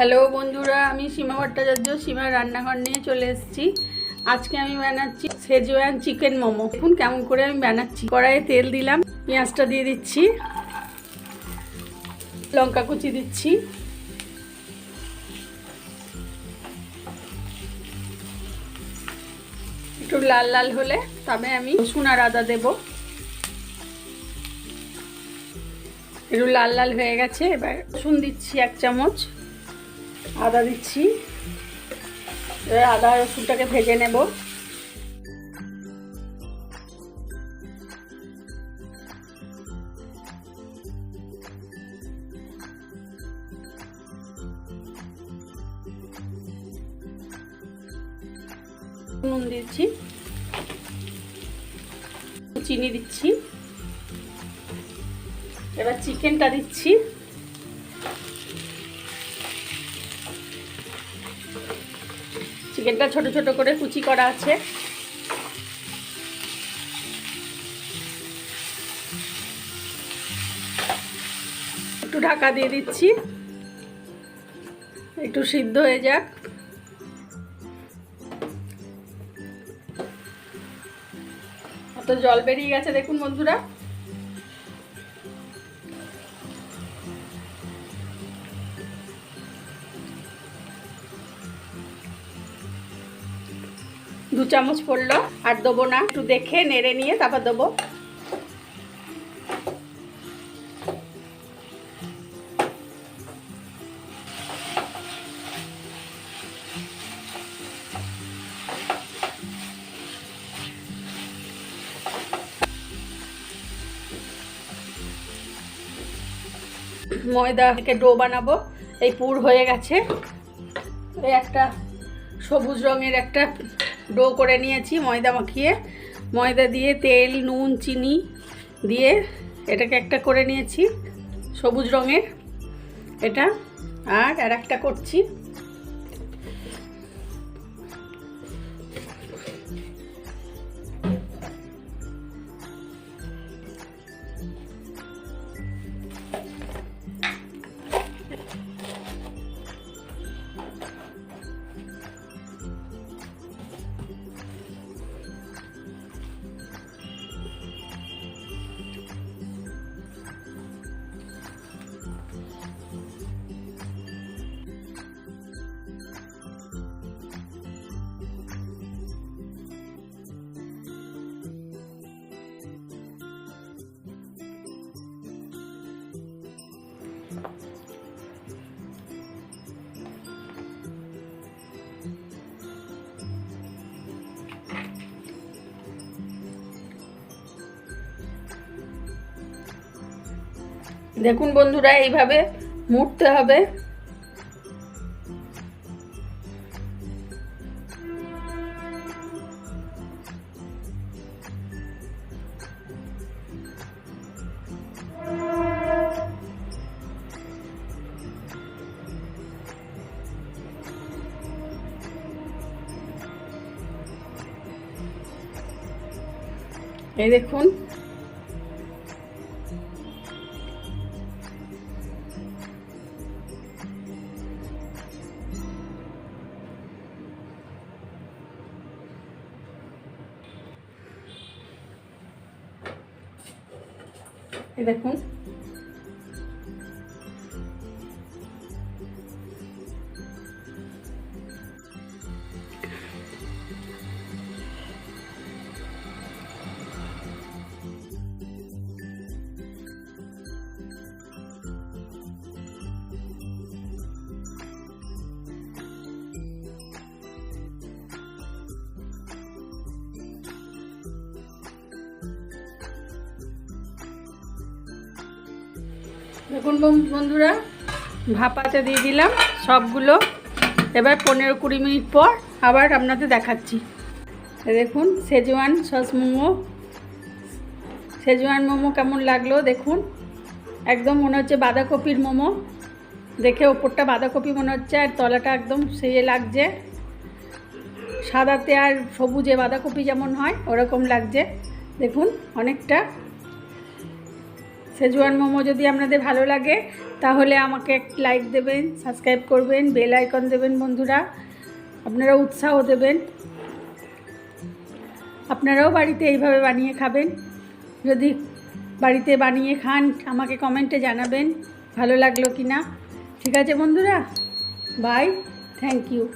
Hello বন্ধুরা, আমি সীমা ভট্টাচার্য সীমার রান্নাঘর নিয়ে চলে এসেছি। আজকে আমি বানাচ্ছি সেজওয়ান চিকেন মোমো। দেখুন কেমন করে আমি বানাচ্ছি। কড়াইয়ে তেল দিলাম, পেঁয়াজটা দিয়ে দিচ্ছি, লঙ্কা কুচি দিচ্ছি। একটু লাল লাল হলে তবে আমি রসুন আর আদা দেবো। একটু লাল লাল হয়ে গেছে, এবার রসুন দিচ্ছি এক চামচ। আদা দিচ্ছি। এবার আদা রসুনটাকে ভেজে নেব। নুন দিচ্ছি। চিনি দিচ্ছি। এবার চিকেনটা দিচ্ছি। চিকেনটা ছোট ছোট করে কুচি করা আছে। একটু ঢাকা দিয়ে দিচ্ছি। একটু সিদ্ধ হয়ে যাক। তো জল বেরিয়ে গেছে, দেখুন বন্ধুরা। দু চামচ পড়ল, আর দেবো না, একটু দেখে নেড়ে নিয়ে তারপর দেবো। ময়দা থেকে ডো বানাবো, এই পুর হয়ে গেছে। একটা সবুজ রঙের একটা ডো করে নিয়েছি, ময়দা মাখিয়ে। ময়দা দিয়ে তেল, নুন, চিনি দিয়ে এটাকে একটা করে নিয়েছি, সবুজ রঙের এটা। আর আর একটা করছি। দেখুন বন্ধুরা এইভাবে মুড়তে হবে। এই দেখুন দেখুন দেখুন বন- বন্ধুরা, ভাপাতে দিয়ে দিলাম সবগুলো। এবার পনেরো কুড়ি মিনিট পর আবার আপনাদের দেখাচ্ছি। দেখুন Schezwan sauce momo. Schezwan momo কেমন লাগল দেখুন। একদম মনে হচ্ছে বাঁধাকপির মোমো। দেখে ওপরটা বাঁধাকপি মনে হচ্ছে আর তলাটা একদম সেয়ে লাগছে। সাদাতে আর সবুজে বাঁধাকপি যেমন হয়, ওরকম লাগছে। দেখুন, অনেকটা সেজওয়ান মোমো যদি আপনাদের ভালো লাগে, তাহলে আমাকে লাইক দেবেন সাবস্ক্রাইব করবেন বেল আইকন দেবেন বন্ধুরা। আপনারা উৎসাহ দেবেন। আপনারাও বাড়িতে এইভাবে বানিয়ে খাবেন। যদি বাড়িতে বানিয়ে খান, আমাকে কমেন্টে জানাবেন, ভালো লাগল কি না ঠিক আছে বন্ধুরা? Bye thank you